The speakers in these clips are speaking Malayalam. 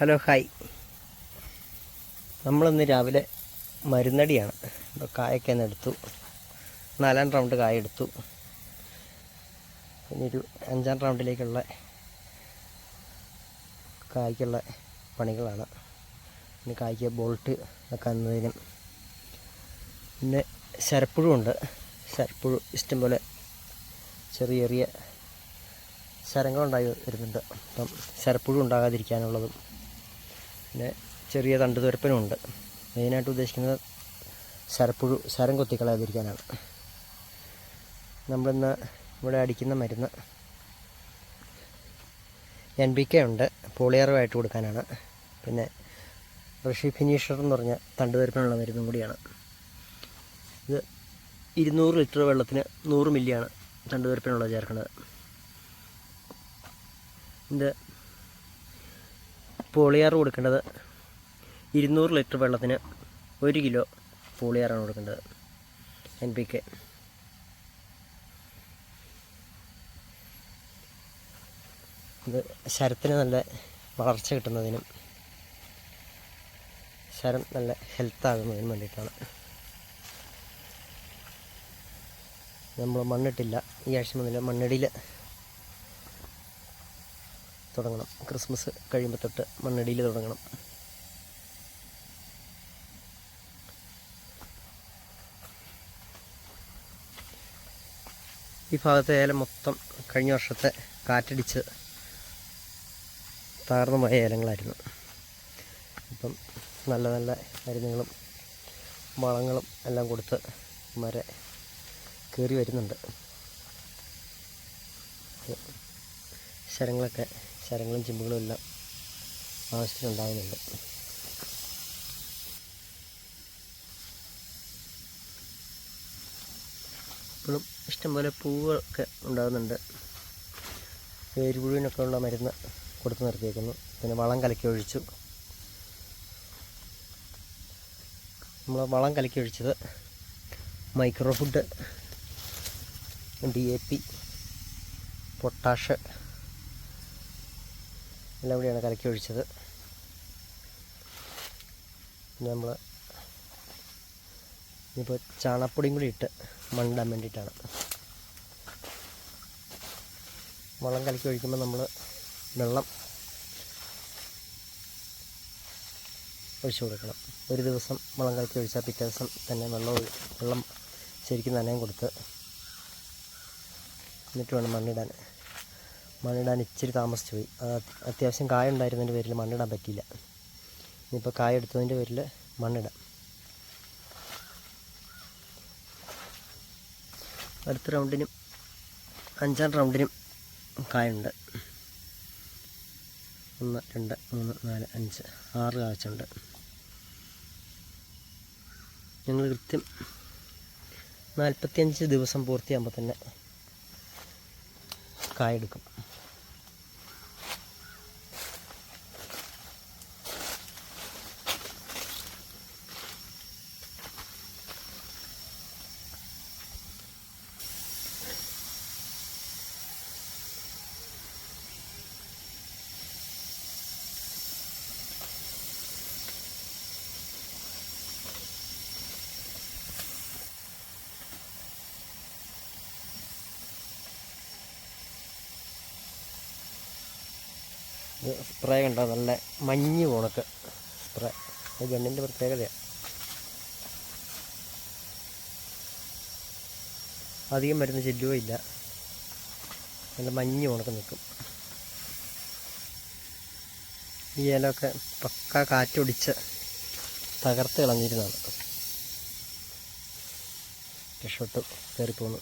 Hello hi. നമ്മളിന്ന് രാവിലെ മരുന്നടിയാണ്. ഇപ്പോൾ കായൊക്കെ ഒന്ന് എടുത്തു. നാലാം റൗണ്ട് കായ എടുത്തു. ഇനി ഒരു അഞ്ചാം റൗണ്ടിലേക്കുള്ള കായ്ക്കുള്ള പണികളാണ്. പിന്നെ കായ്ക്ക് ബോൾട്ട് വെക്കുന്നതിനും പിന്നെ ശരപ്പുഴുണ്ട് ശരപ്പുഴു ഇഷ്ടംപോലെ ചെറിയ ചെറിയ ശരങ്ങളുണ്ടായി വരുന്നുണ്ട്. അപ്പം ശരപ്പുഴു ഉണ്ടാകാതിരിക്കാനുള്ളതും പിന്നെ ചെറിയ തണ്ട് തുരപ്പനുമുണ്ട് മെയിനായിട്ട് ഉദ്ദേശിക്കുന്നത് ശരപ്പുഴു ശരം കൊത്തിക്കളയാതിരിക്കാനാണ്. നമ്മളിന്ന് ഇവിടെ അടിക്കുന്ന മരുന്ന് എൻ ബി കെ ഉണ്ട്. പോളിയറുമായിട്ട് കൊടുക്കാനാണ്. പിന്നെ ഋഷി ഫിനിഷർ എന്ന് പറഞ്ഞ തണ്ട് തുരപ്പനുള്ള മരുന്നും കൂടിയാണ്. ഇത് ഇരുന്നൂറ് ലിറ്റർ വെള്ളത്തിന് നൂറ് മില്ലിയാണ് തണ്ട് തുരപ്പനുള്ളത് ചേർക്കുന്നത്. ഇത് പോളിയാർ കൊടുക്കേണ്ടത് ഇരുന്നൂറ് ലിറ്റർ വെള്ളത്തിന് ഒരു കിലോ പോളിയാറാണ് കൊടുക്കേണ്ടത്. എൻ പി കെ ഇത് ശരത്തിന് നല്ല വളർച്ച കിട്ടുന്നതിനും ശരം നല്ല ഹെൽത്ത് ആകുന്നതിനും വേണ്ടിയിട്ടാണ്. നമ്മൾ മണ്ണിട്ടില്ല. ഈ ആഴ്ച മുതൽ മണ്ണടിയിൽ തുടങ്ങണം. ക്രിസ്മസ് കഴിയുമ്പോൾ തൊട്ട് മണ്ണടിയിൽ തുടങ്ങണം. ഈ ഭാഗത്തെ ഏലം മൊത്തം കഴിഞ്ഞ വർഷത്തെ കാറ്റടിച്ച് തകർന്നു പോയ ഏലങ്ങളായിരുന്നു. ഇപ്പം നല്ല നല്ല മരുന്നുകളും വളങ്ങളും എല്ലാം കൊടുത്ത് മര കയറി വരുന്നുണ്ട്. ശരങ്ങളൊക്കെ ശരങ്ങളും ചിമ്പുകളും എല്ലാം ആവശ്യത്തിനുണ്ടാകുന്നുണ്ട് ഇപ്പോഴും ഇഷ്ടംപോലെ പൂവൊക്കെ ഉണ്ടാകുന്നുണ്ട് വേരുപുഴുവിനൊക്കെ ഉള്ള മരുന്ന് കൊടുത്തു നിർത്തിയേക്കുന്നു. പിന്നെ വളം കലക്കി ഒഴിച്ചു. നമ്മൾ വളം കലക്കി ഒഴിച്ചത് micro food D A P potash എല്ലാം കൂടിയാണ് കലക്കി ഒഴിച്ചത്. പിന്നെ നമ്മൾ ഇനിയിപ്പോൾ ചാണപ്പൊടിയും കൂടി ഇട്ട് മണ്ണിടാൻ വേണ്ടിയിട്ടാണ്. വളം കലക്കി ഒഴിക്കുമ്പോൾ നമ്മൾ വെള്ളം ഒഴിച്ചു കൊടുക്കണം. ഒരു ദിവസം വളം കലക്കി ഒഴിച്ചാൽ പിറ്റേ ദിവസം തന്നെ വെള്ളം വെള്ളം ശരിക്കും നനയം കൊടുത്ത് എന്നിട്ട് വേണം മണ്ണിടാൻ. മണ്ണിടാൻ ഇച്ചിരി താമസിച്ചു പോയി. അത് അത് അത്യാവശ്യം കായ ഉണ്ടായിരുന്നതിന്റെ പേരിൽ മണ്ണിടാൻ പറ്റിയില്ല. ഇനിയിപ്പോൾ കായ എടുത്തതിന്റെ പേരിൽ മണ്ണിടാം. അടുത്ത റൗണ്ടിനും അഞ്ചാം റൗണ്ടിനും കായുണ്ട്. ഒന്ന് രണ്ട് മൂന്ന് നാല് അഞ്ച് ആറ് കാഴ്ചയുണ്ട്. ഞങ്ങൾ കൃത്യം നാൽപ്പത്തിയഞ്ച് ദിവസം പൂർത്തിയാകുമ്പോൾ തന്നെ കായെടുക്കും. സ്പ്രേ കണ്ടോ നല്ല മഞ്ഞ് പോണക്ക്. സ്പ്രേ. അത് ഗണ്ണിന്റെ പ്രത്യേകതയാണ് അധികം മരുന്ന് ചെല്ലുകയോ ഇല്ല നല്ല മഞ്ഞ് ഉണക്ക് നിൽക്കും. ഈ ഇലമൊക്കെ പക്ക കാറ്റൊടിച്ച് തകർത്ത് കളഞ്ഞിരുന്നതാണ്. രക്ഷപ്പെട്ടു കയറിപ്പോന്നു.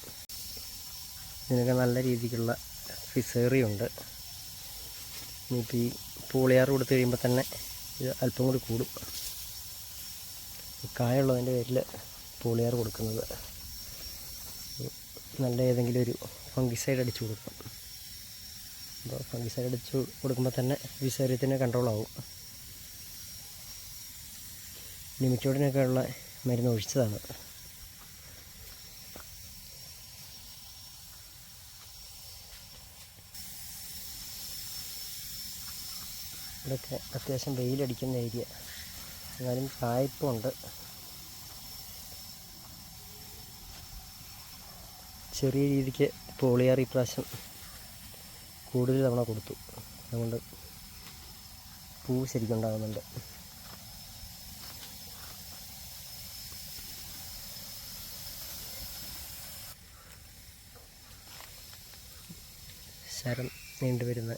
ഇതിനൊക്കെ നല്ല രീതിക്കുള്ള ഫിസേറിയുണ്ട് ഇനിയിപ്പോൾ ഈ പൂളിയാറ് കൊടുത്തു കഴിയുമ്പോൾ തന്നെ ഇത് അല്പം കൂടി കൂടും. കായുള്ളതിന്റെ പേരിൽ പൂളിയാർ കൊടുക്കുന്നത് നല്ല ഏതെങ്കിലും ഒരു ഫംഗിസൈഡ് അടിച്ചു കൊടുക്കും. അപ്പോൾ ഫംഗിസൈഡ് അടിച്ചു കൊടുക്കുമ്പോൾ തന്നെ വിസേറിയത്തിന് കൺട്രോൾ ആവും. ലിമിറ്റോടിനൊക്കെ ഉള്ള മരുന്ന് ഒഴിച്ചതാണ്. ഇവിടെയൊക്കെ അത്യാവശ്യം വെയിലടിക്കുന്ന ഏരിയ. എന്നാലും കായ്പുണ്ട് ചെറിയ രീതിക്ക് പോളിയാർ ഇപ്രാവശ്യം കൂടുതൽ തവണ കൊടുത്തു. അതുകൊണ്ട് പൂ ശരിക്കും ഉണ്ടാകുന്നുണ്ട്. ശരം നീണ്ടുവരുന്ന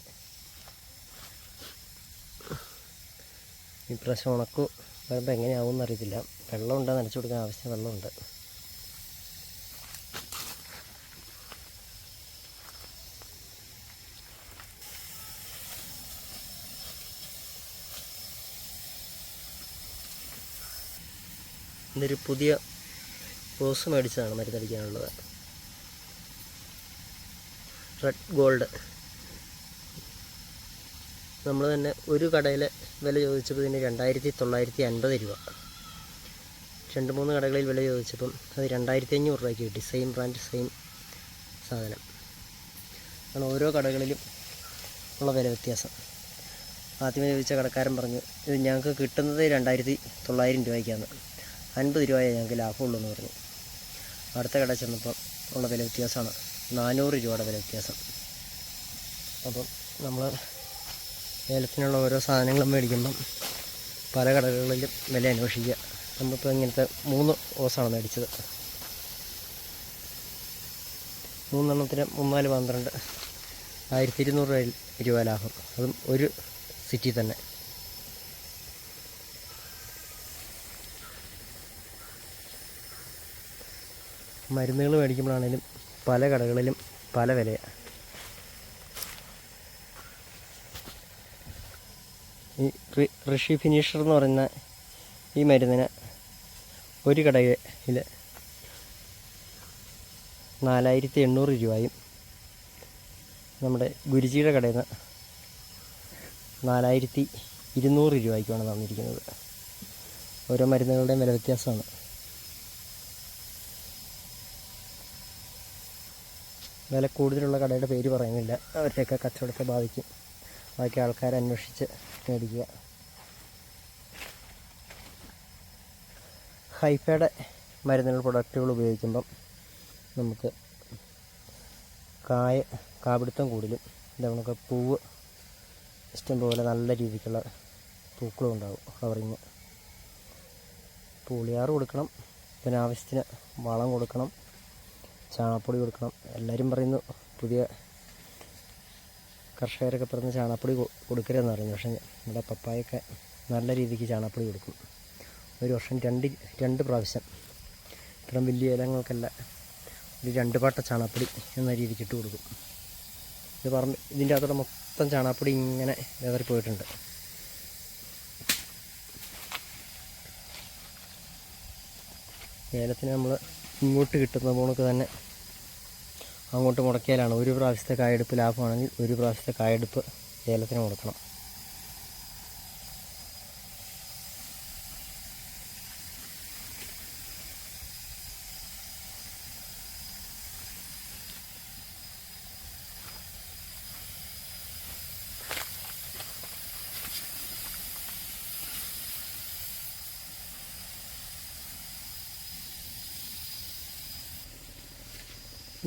ഇപ്രാവശ്യം ഉണക്കു വരുമ്പോൾ എങ്ങനെയാവും അറിയത്തില്ല. വെള്ളമുണ്ട് നനച്ചു കൊടുക്കാൻ ആവശ്യം വെള്ളമുണ്ട്. ഇന്നൊരു പുതിയ റോസ് മേടിച്ചതാണ് മരുന്നടിക്കാനുള്ളത്. Red gold. നമ്മൾ തന്നെ ഒരു കടയിലെ വില ചോദിച്ചപ്പോൾ ഇതിന് രണ്ടായിരത്തി തൊള്ളായിരത്തി അൻപത് രൂപ. രണ്ട് മൂന്ന് കടകളിൽ വില ചോദിച്ചപ്പം അത് രണ്ടായിരത്തി അഞ്ഞൂറ് രൂപയ്ക്ക് കിട്ടി. സെയിം ബ്രാൻഡ് സെയിം സാധനം. ആണ് ഓരോ കടകളിലും ഉള്ള വില വ്യത്യാസം. ആദ്യമേ ചോദിച്ച കടക്കാരൻ പറഞ്ഞു ഇത് ഞങ്ങൾക്ക് കിട്ടുന്നത് രണ്ടായിരത്തി തൊള്ളായിരം രൂപയ്ക്കാണ്. അൻപത് രൂപയെ ഞങ്ങൾക്ക് ലാഭമുള്ളൂ എന്ന് പറഞ്ഞു. അടുത്ത കട ചെന്നപ്പോൾ ഉള്ള വില വ്യത്യാസമാണ് നാനൂറ് രൂപയുടെ വില വ്യത്യാസം. അപ്പം നമ്മൾ ഏലത്തിനുള്ള ഓരോ സാധനങ്ങളും മേടിക്കുമ്പം പല കടകളിലും വില അന്വേഷിക്കുക. നമ്മളിപ്പോൾ ഇങ്ങനത്തെ മൂന്ന് ഓസാണ് മേടിച്ചത്. മൂന്നെണ്ണത്തിന് മൂന്നാൽ പന്ത്രണ്ട്. ആയിരത്തി ഇരുന്നൂറ് രൂപ ലാഭം. അതും ഒരു സിറ്റി തന്നെ. മരുന്നുകൾ മേടിക്കുമ്പോഴാണേലും പല കടകളിലും പല വിലയാണ് ഈ ഋഷി ഫിനിഷർ എന്ന് പറയുന്ന ഈ മരുന്നിന് ഒരു കടയിൽ നാലായിരത്തി എണ്ണൂറ് രൂപയും നമ്മുടെ ഗുരുജിയുടെ കടയിൽ നിന്ന് നാലായിരത്തി ഇരുന്നൂറ് രൂപയ്ക്കുമാണ് തന്നിരിക്കുന്നത്. ഓരോ മരുന്നുകളുടെയും വില വ്യത്യാസമാണ്. വില കൂടുതലുള്ള കടയുടെ പേര് പറയുന്നില്ല. അവരുടെയൊക്കെ കച്ചവടത്തെ ബാധിക്കും. ബാക്കി ആൾക്കാരെ അന്വേഷിച്ച് മേടിക്കുക ഹൈഫയുടെ മരുന്നുകൾ പ്രൊഡക്റ്റുകൾ ഉപയോഗിക്കുമ്പം നമുക്ക് കായ കാപിടുത്തം കൂടുതലും ഇതവണൊക്കെ പൂവ് ഇഷ്ടംപോലെ നല്ല രീതിക്കുള്ള പൂക്കളും ഉണ്ടാവും ഫ്ലവറിങ്. പുളിയാറ് കൊടുക്കണം പിന്നെ ആവശ്യത്തിന് വളം കൊടുക്കണം ചാണപ്പൊടി കൊടുക്കണം. എല്ലാവരും പറയുന്നു പുതിയ കർഷകരൊക്കെ പറഞ്ഞ് ചാണകപ്പൊടി കൊടുക്കരുതെന്ന് പറഞ്ഞു. പക്ഷേ നമ്മുടെ പപ്പായൊക്കെ നല്ല രീതിക്ക് ചാണകപ്പൊടി കൊടുക്കും. ഒരു വർഷം രണ്ട് രണ്ട് പ്രാവശ്യം ഇത്രയും വലിയ ഇലങ്ങൾക്കല്ല ഒരു രണ്ട് പാട്ട ചാണകപ്പൊടി എന്ന രീതിക്ക് ഇട്ട് കൊടുക്കും. ഇത് പറഞ്ഞ് ഇതിന്റെ അകത്തോടെ മൊത്തം ചാണകപ്പൊടി ഇങ്ങനെ വേദറി പോയിട്ടുണ്ട്. ഏലത്തിന് നമ്മൾ ഇങ്ങോട്ട് കിട്ടുന്ന പോണക്ക് തന്നെ അങ്ങോട്ട് മുടക്കിയാലാണ് ഒരു പ്രാവശ്യത്തെ കായെടുപ്പ് ലാഭമാണെങ്കിൽ ഒരു പ്രാവശ്യത്തെ കായെടുപ്പ് ഏലത്തിന് കൊടുക്കണം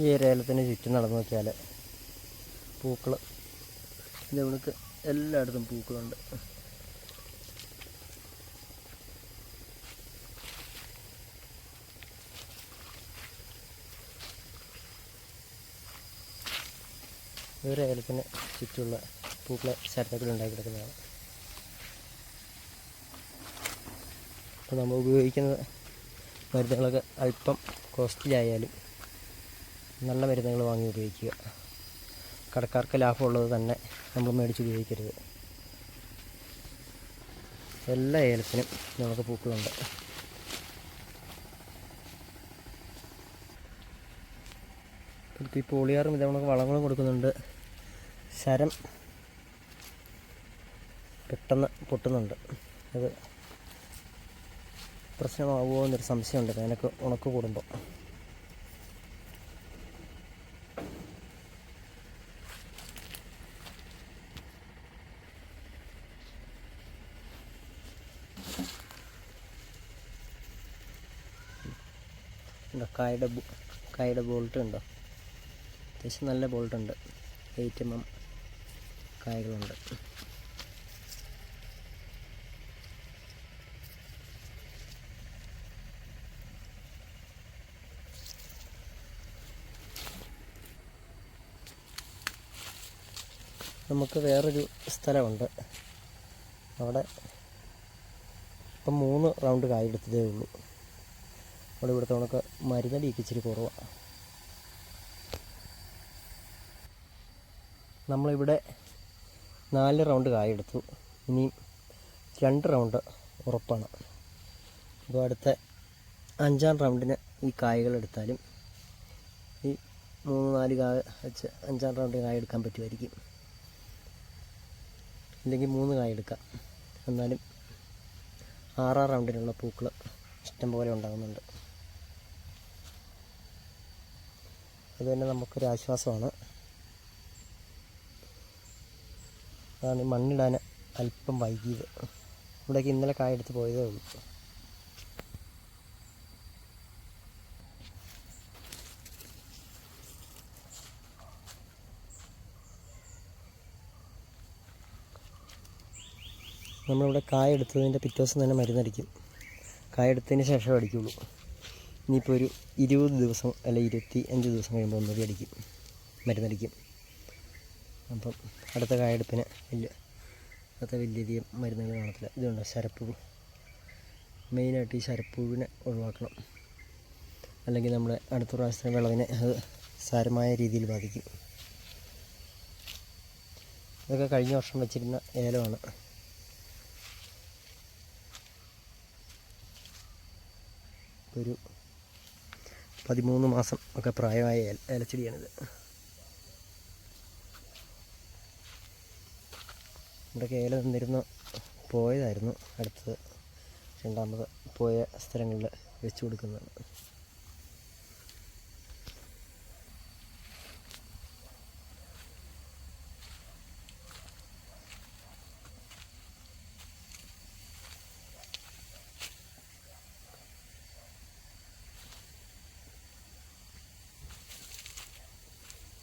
ഈ ഏലത്തിന് ചുറ്റും നടന്നു നോക്കിയാൽ പൂക്കൾ ഇതവിടക്ക് എല്ലായിടത്തും പൂക്കളുണ്ട്. ഒരു ഏലത്തിന് ചുറ്റുമുള്ള പൂക്കളെ ശരത്തക്കൾ ഉണ്ടാക്കി കിടക്കുന്നതാണ്. അപ്പോൾ നമ്മൾ ഉപയോഗിക്കുന്ന മരുന്നുകളൊക്കെ അല്പം കോസ്റ്റ്ലി ആയാലും നല്ല മരുന്നുകൾ വാങ്ങി ഉപയോഗിക്കുക. കടക്കാർക്ക് ലാഭമുള്ളത് തന്നെ നമ്മൾ മേടിച്ച് ഉപയോഗിക്കരുത്. എല്ലാ ഏലത്തിനും നമുക്ക് പൂക്കളുണ്ട്. ഇപ്പോൾ ഈ പോളിയാറും ഇതേ നമുക്ക് വളങ്ങളും കൊടുക്കുന്നുണ്ട്. ശരം പെട്ടെന്ന് പൊട്ടുന്നുണ്ട്. അത് പ്രശ്നമാവുമോ എന്നൊരു സംശയമുണ്ട്. അതിനൊക്കെ ഉണക്ക് കൂടുമ്പോൾ ഉണ്ടോ കായുടെ കായുടെ ബോൾട്ട് ഉണ്ടോ? അത്യാവശ്യം നല്ല ബോൾട്ട് ഉണ്ട് എയ്റ്റ് എം എം കായകളുണ്ട് നമുക്ക് വേറൊരു സ്ഥലമുണ്ട്. അവിടെ ഇപ്പം മൂന്ന് റൗണ്ട് കായ എടുത്തതേ ഉള്ളൂ. അവിടെ ഇവിടുത്തെ കണക്ക് മരുന്നടിയൊക്കെ ഇച്ചിരി കുറവാണ് നമ്മളിവിടെ നാല് റൗണ്ട് കായെടുത്തു. ഇനി രണ്ട് റൗണ്ട് ഉറപ്പാണ്. അപ്പോൾ അടുത്ത അഞ്ചാം റൗണ്ടിന് ഈ കായകൾ എടുത്താലും ഈ മൂന്ന് നാല് കായ വെച്ച് അഞ്ചാം റൗണ്ട് കായ എടുക്കാൻ പറ്റുമായിരിക്കും. ഇല്ലെങ്കിൽ മൂന്ന് കായ എടുക്കാം. എന്നാലും ആറാം റൗണ്ടിനുള്ള പൂക്കൾ ഇഷ്ടംപോലെ ഉണ്ടാകുന്നുണ്ട് അത് തന്നെ നമുക്കൊരു ആശ്വാസമാണ്. അതാണ് മണ്ണിടാൻ അല്പം വൈകിയത്. ഇവിടേക്ക് ഇന്നലെ കായെടുത്ത് പോയതേ ഉള്ളൂ. നമ്മളിവിടെ കായ എടുത്തതിന്റെ പിറ്റേ ദിവസം തന്നെ മരുന്നടിക്കും. കായ എടുത്തതിന് ശേഷം അടിക്കുള്ളൂ. ഇനിയിപ്പോൾ ഒരു ഇരുപത് ദിവസം അല്ല ഇരുപത്തി അഞ്ച് ദിവസം കഴിയുമ്പോൾ ഒന്നുകൂടി അടിക്കും. മരുന്നടിക്കും. അപ്പം അടുത്ത കായെടുപ്പിന് വലിയ അടുത്ത വലിയധികം മരുന്നുകൾ കാണത്തില്ല. ഇതുണ്ട് ശരപ്പുഴു? മെയിനായിട്ട് ഈ ശരപ്പുഴുവിനെ ഒഴിവാക്കണം. അല്ലെങ്കിൽ നമ്മുടെ അടുത്ത പ്രാവശ്യത്തെ വിളവിനെ അത് സാരമായ രീതിയിൽ ബാധിക്കും. ഇതൊക്കെ കഴിഞ്ഞ വർഷം വെച്ചിരുന്ന ഏലമാണ്. ഒരു പതിമൂന്ന് മാസം ഒക്കെ പ്രായമായ ഏല ഏലച്ചെടിയാണിത് ഇവിടെയൊക്കെ ഏല നിന്നിരുന്ന പോയതായിരുന്നു അടുത്തത്. രണ്ടാമത് പോയ സ്ഥലങ്ങളിൽ വെച്ച് കൊടുക്കുന്നതാണ്.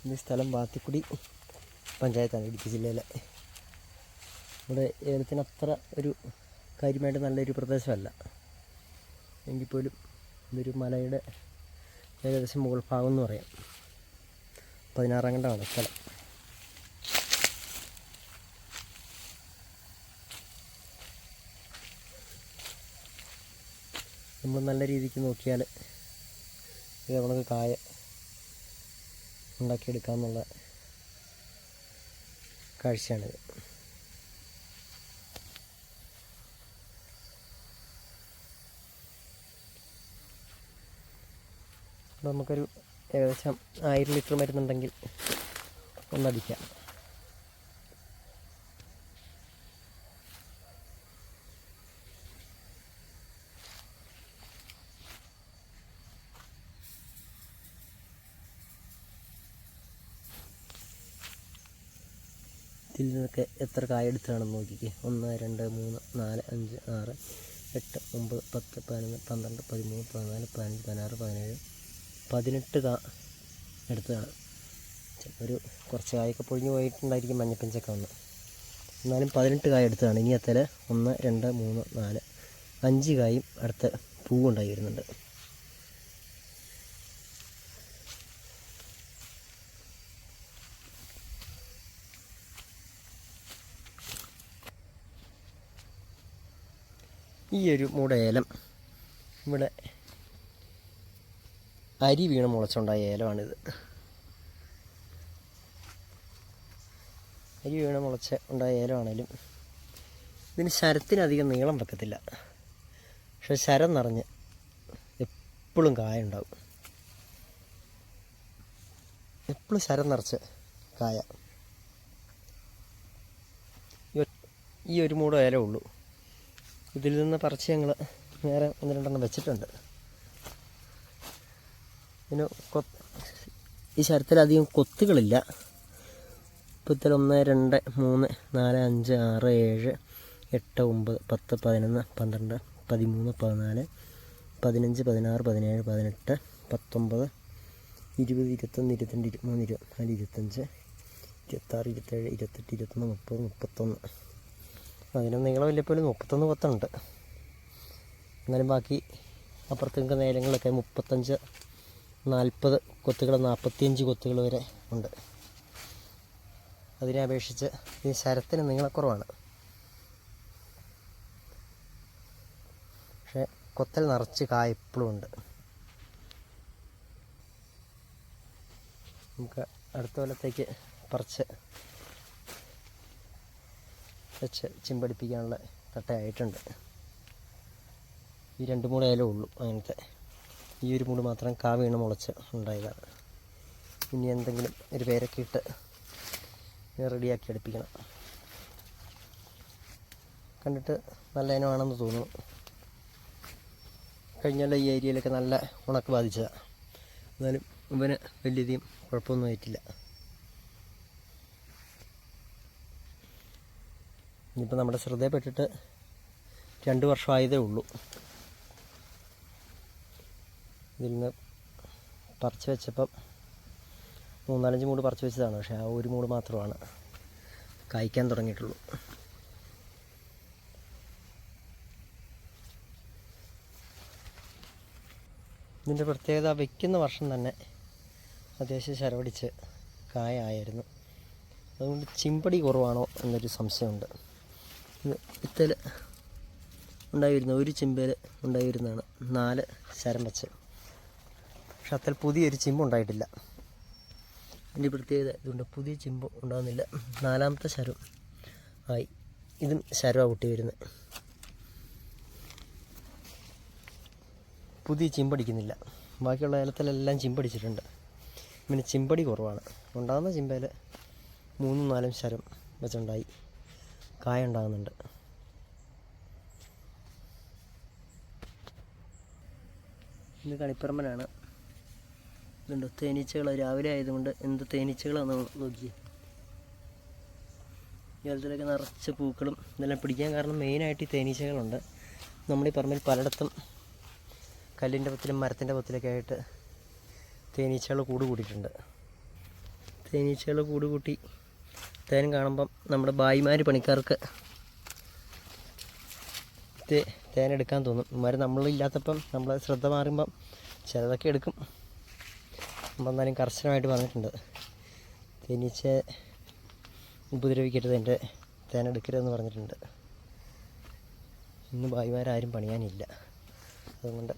ഈ സ്ഥലം വാത്തിക്കുടി പഞ്ചായത്താണ് ഇടുക്കി ജില്ലയിലെ. ഇവിടെ ഏലത്തിന് അത്ര ഒരു കാര്യമായിട്ട് നല്ലൊരു പ്രദേശമല്ല. എങ്കിൽ പോലും ഇതൊരു മലയുടെ ഏകദേശം മുകൾ ഭാഗം എന്ന് പറയാം. പതിനാറാം കണ്ടാണ് സ്ഥലം. നമ്മൾ നല്ല രീതിക്ക് നോക്കിയാൽ ഇത് നമുക്ക് കായ ഉണ്ടാക്കിയെടുക്കാമെന്നുള്ള കാഴ്ചയാണിത് നമുക്കൊരു ഏകദേശം ആയിരം ലിറ്റർ മരുന്നുണ്ടെങ്കിൽ ഒന്നടിക്കാം ഇതിൽ നിന്നൊക്കെ എത്ര കായ എടുത്തതാണെന്ന് നോക്കിക്കേ? ഒന്ന് രണ്ട് മൂന്ന് നാല് അഞ്ച് ആറ് എട്ട് ഒമ്പത് പത്ത് പതിനൊന്ന് പന്ത്രണ്ട് പതിമൂന്ന് പതിനാല് പതിനഞ്ച് പതിനാറ് പതിനേഴ് പതിനെട്ട് കാ എടുത്തതാണ്. ഒരു കുറച്ച് കായൊക്കെ പൊഴിഞ്ഞു പോയിട്ടുണ്ടായിരിക്കും മഞ്ഞപ്പിഞ്ചൊക്കെ വന്ന്. എന്നാലും പതിനെട്ട് കായ എടുത്തതാണ്. ഇനി അത്തല ഒന്ന് രണ്ട് മൂന്ന് നാല് അഞ്ച് കായും അടുത്ത പൂവുണ്ടായി വരുന്നുണ്ട്. ഈ ഒരു മൂട ഏലം ഇവിടെ അരി വീണ് മുളച്ചുണ്ടായ ഏലമാണിത്. അരി വീണ് മുളച്ച് ഉണ്ടായ ഏലമാണേലും. ഇതിന് ശരത്തിനധികം നീളം വെക്കത്തില്ല. പക്ഷെ ശരം നിറഞ്ഞ് എപ്പോഴും കായ ഉണ്ടാവും. എപ്പോഴും ശരം നിറച്ച് കായ. ഈ ഒരു മൂട ഉള്ളൂ. ഇതിൽ നിന്ന് പറിച്ച് ഞങ്ങൾ വേറെ ഒന്ന് രണ്ടെണ്ണം വെച്ചിട്ടുണ്ട്. പിന്നെ കൊ ഈ ശരത്തിലധികം കൊത്തുകളില്ല. ഇപ്പത്തിൽ ഒന്ന് രണ്ട് മൂന്ന് നാല് അഞ്ച് ആറ് ഏഴ് എട്ട് ഒമ്പത് പത്ത് പതിനൊന്ന് പന്ത്രണ്ട് പതിമൂന്ന് പതിനാല് പതിനഞ്ച് പതിനാറ് പതിനേഴ് പതിനെട്ട് പത്തൊമ്പത് ഇരുപത് ഇരുപത്തൊന്ന് ഇരുപത്തിരണ്ട് ഇരുപത്തിമൂന്ന് ഇരുപത്തിനാല് ഇരുപത്തഞ്ച് ഇരുപത്താറ് ഇരുപത്തേഴ് ഇരുപത്തെട്ട് ഇരുപത്തൊന്ന് മുപ്പത് മുപ്പത്തൊന്ന്. അതിന് നീളം പോലും മുപ്പത്തൊന്ന് പത്തുണ്ട്. എന്നാലും ബാക്കി അപ്പുറത്തേക്ക് നേരങ്ങളൊക്കെ മുപ്പത്തഞ്ച് നാൽപ്പത് കൊത്തുകൾ നാൽപ്പത്തിയഞ്ച് കൊത്തുകൾ വരെ ഉണ്ട്. അതിനെ അപേക്ഷിച്ച് ഈ ശരത്തിന് നീളക്കുറവാണ് പക്ഷേ കൊത്തൽ നിറച്ച് കായ ഇപ്പോഴും ഉണ്ട്. നമുക്ക് അടുത്ത കൊല്ലത്തേക്ക് പറിച്ച് വെച്ച് ചിമ്പടിപ്പിക്കാനുള്ള തട്ടയായിട്ടുണ്ട്. ഈ രണ്ട് മൂടേലേ ഉള്ളൂ അങ്ങനത്തെ. ഈ ഒരു മൂട് മാത്രം കാ മുളച്ച് ഉണ്ടായതാണ്. ഇനി എന്തെങ്കിലും ഒരു പേരൊക്കെ ഇട്ട് റെഡിയാക്കി അടുപ്പിക്കണം. കണ്ടിട്ട് നല്ല ഇനമാണെന്ന് തോന്നുന്നു. കഴിഞ്ഞാൽ ഈ ഏരിയയിലൊക്കെ നല്ല ഉണക്ക് ബാധിച്ചതാണ് എന്നാലും ഇവന് വലിയധികം കുഴപ്പമൊന്നും ആയിട്ടില്ല. ഇനിയിപ്പോൾ നമ്മുടെ ശ്രദ്ധയിൽപ്പെട്ടിട്ട് രണ്ട് വർഷമായതേ ഉള്ളൂ. ഇതിൽ നിന്ന് പറിച്ച് വെച്ചപ്പം മൂന്നാലഞ്ച് മൂട് പറിച്ച് വെച്ചതാണ്. പക്ഷേ ആ ഒരു മൂട് മാത്രമാണ് കായ്ക്കാൻ തുടങ്ങിയിട്ടുള്ളൂ. ഇതിന്റെ പ്രത്യേകത വയ്ക്കുന്ന വർഷം തന്നെ അത്യാവശ്യം ശരവടിച്ച് കായ ആയിരുന്നു അതുകൊണ്ട് ചിമ്പടി കുറവാണോ എന്നൊരു സംശയമുണ്ട്. വിത്തൽ ഉണ്ടായി വരുന്ന ഒരു ചിമ്പയിൽ ഉണ്ടായി വരുന്നതാണ് നാല് ശരം വെച്ച്. പക്ഷെ അത്ര പുതിയൊരു ചിമ്പ് ഉണ്ടായിട്ടില്ല. അതിന്റെ പ്രത്യേകത ഇതുകൊണ്ട് പുതിയ ചിമ്പ് ഉണ്ടാകുന്നില്ല നാലാമത്തെ ശരം ആയി. ഇതും ശരമാണ് പൊട്ടി വരുന്നത്. പുതിയ ചിമ്പടിക്കുന്നില്ല ബാക്കിയുള്ള ഏലത്തിലെല്ലാം ചിമ്പടിച്ചിട്ടുണ്ട് പിന്നെ ചിമ്പടി കുറവാണ്. ഉണ്ടാകുന്ന ചിമ്പയിൽ മൂന്നും നാലും ശരം വെച്ചുണ്ടായി. കായ ഉണ്ടാകുന്നുണ്ട്. ഇത് കണിപ്പറമ്പനാണ്. ഇതുണ്ട് തേനീച്ചകൾ. രാവിലെ ആയതുകൊണ്ട് എന്ത് തേനീച്ചകളാണ് നോക്കി ഇതിലൊക്കെ നിറച്ച് പൂക്കളും ഇതെല്ലാം പിടിക്കാൻ കാരണം മെയിനായിട്ട് ഈ തേനീച്ചകളുണ്ട്. നമ്മൾ ഈ പറമ്പിൽ പലയിടത്തും കല്ലിന്റെ പത്തിലും മരത്തിന്റെ പത്തിലൊക്കെ ആയിട്ട് തേനീച്ചകൾ കൂട് കൂടിയിട്ടുണ്ട്. തേനീച്ചകൾ കൂട് കൂട്ടി തേൻ കാണുമ്പം നമ്മുടെ ബായിമാർ പണിക്കാർക്ക് തേൻ എടുക്കാൻ തോന്നും. ഇമാർ നമ്മളില്ലാത്തപ്പം നമ്മൾ ശ്രദ്ധ മാറുമ്പം ചിലതൊക്കെ എടുക്കും. നമ്മൾ എന്നാലും കർശനമായിട്ട് പറഞ്ഞിട്ടുണ്ട്. തേനീച്ച ഉപദ്രവിക്കരുത് എന്റെ തേൻ എടുക്കരുതെന്ന് പറഞ്ഞിട്ടുണ്ട്. ഇന്ന് ഭായിമാരാരും പണിയാനില്ല. അതുകൊണ്ട്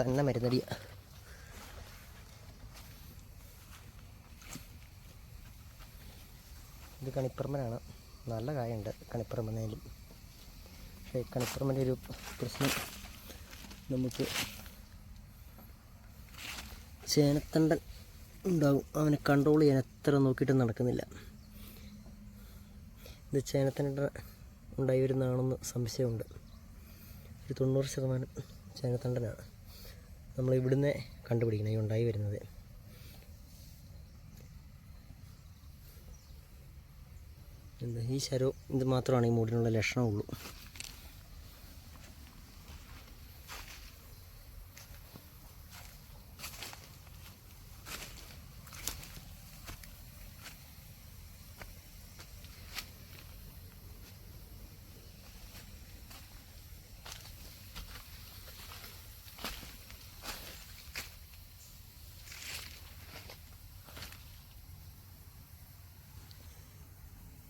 തന്നെ മരുന്നടിയ. ഇത് കണിപ്പറമ്പനാണ്. നല്ല കായുണ്ട് കണിപ്പറമ്പനേലും. പക്ഷേ കണിപ്പറമ്പന്റെ ഒരു പ്രശ്നം നമുക്ക് ചേനത്തണ്ടൻ ഉണ്ടാവും. അവനെ കൺട്രോൾ ചെയ്യാൻ എത്ര നോക്കിയിട്ടും നടക്കുന്നില്ല. ഇത് ചേനത്തണ്ട ഉണ്ടായി വരുന്നതാണെന്ന് സംശയമുണ്ട്. ഒരു തൊണ്ണൂറ് ശതമാനം ചേനത്തണ്ടനാണ്. നമ്മൾ കണ്ടുപിടിക്കണം ഈ ഉണ്ടായി വരുന്നത്. ഈ ശരവും ഇത് മാത്രമാണ് ഈ മൂടിനുള്ള ലക്ഷണമുള്ളൂ.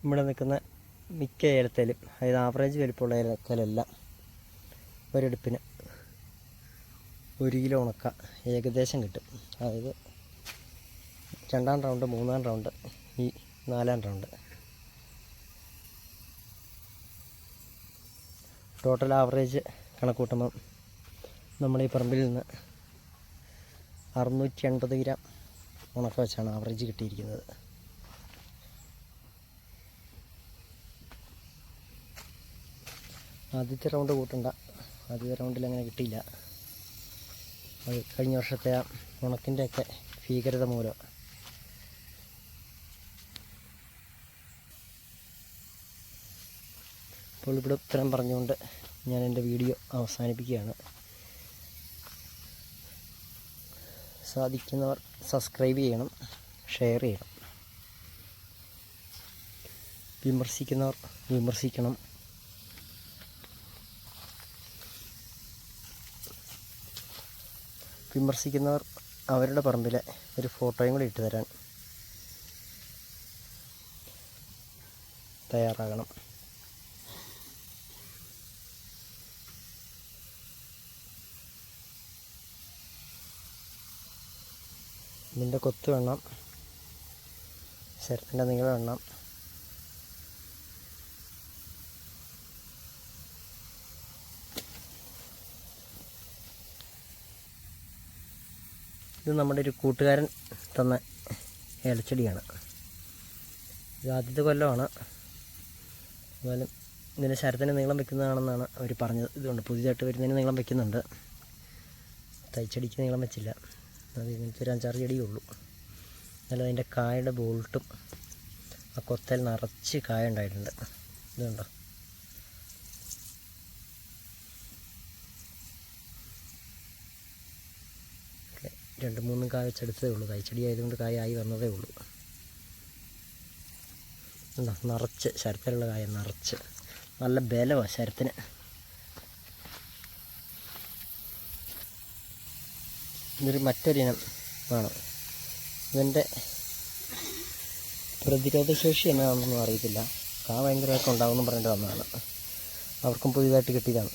ഇവിടെ നിൽക്കുന്ന മിക്ക ഏലത്തേലും അതായത് ആവറേജ് വലിപ്പമുള്ള ഏലത്തേലെല്ലാം ഒരെടുപ്പിന് ഒരു കിലോ ഉണക്ക ഏകദേശം കിട്ടും. അതായത് രണ്ടാം റൗണ്ട് മൂന്നാം റൗണ്ട് ഈ നാലാം റൗണ്ട് ടോട്ടൽ ആവറേജ് കണക്കൂട്ടുമ്പം നമ്മൾ ഈ പറമ്പിൽ നിന്ന് അറുന്നൂറ്റി എൺപത് ഗ്രാം ഉണക്ക വെച്ചാണ് ആവറേജ് കിട്ടിയിരിക്കുന്നത്. ആദ്യത്തെ റൗണ്ട് കൂട്ടണ്ട. ആദ്യത്തെ റൗണ്ടിൽ അങ്ങനെ കിട്ടിയില്ല. അത് കഴിഞ്ഞ വർഷത്തെ ആ ഉണക്കിന്റെ ഒക്കെ ഭീകരത മൂലം. അപ്പോൾ ഇവിടെ ഉത്തരം പറഞ്ഞുകൊണ്ട് ഞാൻ എന്റെ വീഡിയോ അവസാനിപ്പിക്കുകയാണ്. സാധിക്കുന്നവർ സബ്സ്ക്രൈബ് ചെയ്യണം ഷെയർ ചെയ്യണം. വിമർശിക്കുന്നവർ വിമർശിക്കണം. വിമർശിക്കുന്നവർ അവരുടെ പറമ്പിലെ ഒരു ഫോട്ടോയും കൂടി ഇട്ട് തരാൻ തയ്യാറാകണം. ഇതിന്റെ കൊത്ത് വേണം ശരത്തിന്റെ നീളം വേണം ഇത് നമ്മുടെ ഒരു കൂട്ടുകാരൻ തന്ന ഏലച്ചെടിയാണ് ഇത് ആദ്യത്തെ കൊല്ലമാണ്. എന്നാലും ഇതിന്റെ ശരത്തിന് നീളം വെക്കുന്നതാണെന്നാണ് അവർ പറഞ്ഞത്. ഇതുകൊണ്ട് പുതിയതായിട്ട് വരുന്നതിന് നീളം വെക്കുന്നുണ്ട്. തയ്ച്ചടിക്ക് നീളം വെച്ചില്ല. അത് ഇങ്ങനത്തെ ഒരു അഞ്ചാറ് ചെടിയേ ഉള്ളൂ. എന്നാലും അതിന്റെ കായയുടെ ബോൾട്ടും ആ കൊത്തൽ നിറച്ച് കായ ഉണ്ടായിട്ടുണ്ട്. ഇതുണ്ടോ? രണ്ട് മൂന്നും കായ വെച്ചെടുത്തതേ ഉള്ളൂ. തൈച്ചെടി ആയതുകൊണ്ട് കായ ആയി വന്നതേ ഉള്ളൂ. എന്താ നിറച്ച് ശരത്തിലുള്ള കായ നിറച്ച്. നല്ല ബലമാണ് ശരത്തിന്. ഇതൊരു മറ്റൊരിനം ആണ്. ഇതിന്റെ പ്രതിരോധശേഷി എന്നാണെന്നൊന്നും അറിയത്തില്ല. കാ ഭയങ്കരമായിട്ട് ഉണ്ടാകുമെന്ന് പറഞ്ഞിട്ട് വന്നതാണ്. അവർക്കും പുതിയതായിട്ട് കിട്ടിയതാണ്.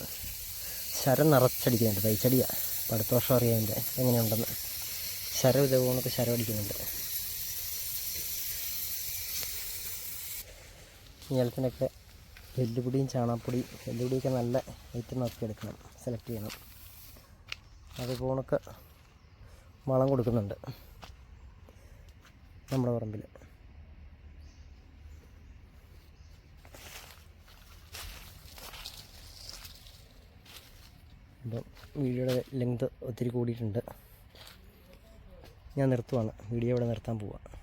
ശരം നിറച്ചടിക്കുന്നുണ്ട്. തൈച്ചടിയാണ് അടുത്ത വർഷം അറിയാം എന്റെ എങ്ങനെയുണ്ടെന്ന്. ശരം ഇതേ ഇതേപോണൊക്കെ ശരം അടിക്കുന്നുണ്ട്. ഏലത്തിനൊക്കെ എല്ലുപൊടിയും ചാണാപ്പൊടി എല്ലുപൊടിയൊക്കെ നല്ല ഐറ്റം നോക്കി എടുക്കണം സെലക്ട് ചെയ്യണം. അതുപോണൊക്കെ വളം കൊടുക്കുന്നുണ്ട് നമ്മുടെ പറമ്പിൽ അപ്പം വീഡിയോയുടെ ലെങ്ത് ഒത്തിരി കൂടിയിട്ടുണ്ട്. ഞാൻ നിർത്തുവാണ്. വീഡിയോ ഇവിടെ നിർത്താൻ പോവാം.